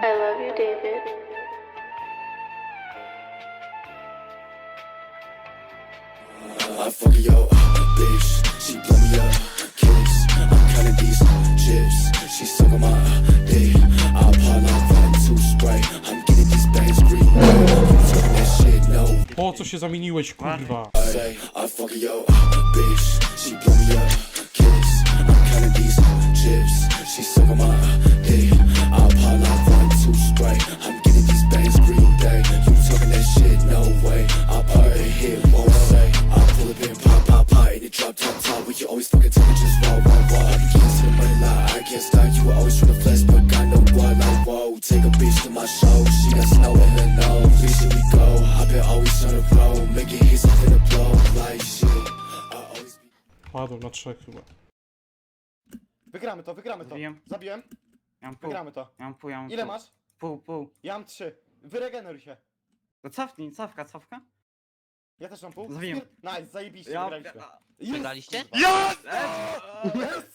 I love you, David. I fuck her, yo, bitch. She blow me up, kiss. I'm counting these chips. She suck on my dick. I pop like volume two spray. I'm getting these bangs green. You talking that shit, no Po co się zamieniłeś, kurwa? I fuck her, yo, bitch. She blow me up, You were always trying to flex, but got no why, like whoa. Take a bitch to my show, she got snow in her nose. Bitch, here we go. i been always on the road, making hits off in the blow, like shit. I always be. Padł na trzech chyba. Wygramy to, wygramy to. Zabijem. Zabiłem, Ja mam pół, wygramy to. ja mam pół, ja mam Ile pół. masz? Pół, pół. Ja mam trzy. Wyregeneruj się. To cofnij, cofka, cofka. Ja też mam pół. Zabiłem. Nice, zajebiście, Ja... wygraliście. Jest, Wygraliście? kurwa. Yes! Yes!